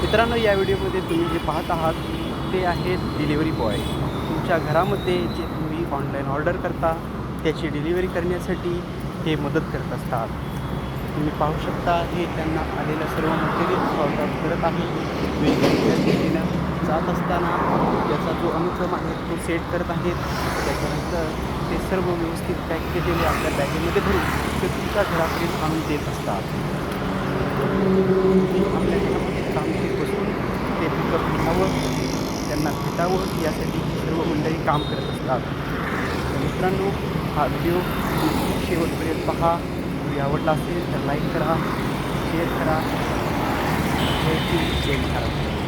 मित्रांनो या व्हिडिओमध्ये तुम्ही जे पाहत आहात ते आहेत डिलिव्हरी बॉय तुमच्या घरामध्ये जे तुम्ही ऑनलाईन ऑर्डर करता त्याची डिलिव्हरी करण्यासाठी हे मदत करत असतात. तुम्ही पाहू शकता हे त्यांना आलेलं सर्व मटेरियल ऑर्डर करत आहे. वेगवेगळ्या जात असताना त्याचा जो अनुक्रम आहे तो सेट करत आहेत. त्याच्यानंतर ते सर्व व्यवस्थित पॅक केलेले आपल्या बॅगेमध्ये भरून ते तुमच्या घरापर्यंत आणून देत असतात तुम्ही आपल्या घरामध्ये काम ते बसून ते घ्यावं त्यांना भेटावं यासाठी सर्व मंडळी काम करत असतात. तर मित्रांनो हा व्हिडिओ शेवटपर्यंत पहा. व्हिडिओ आवडला असेल तर लाईक करा शेअर करा. जय हिंद, जय महाराष्ट्र.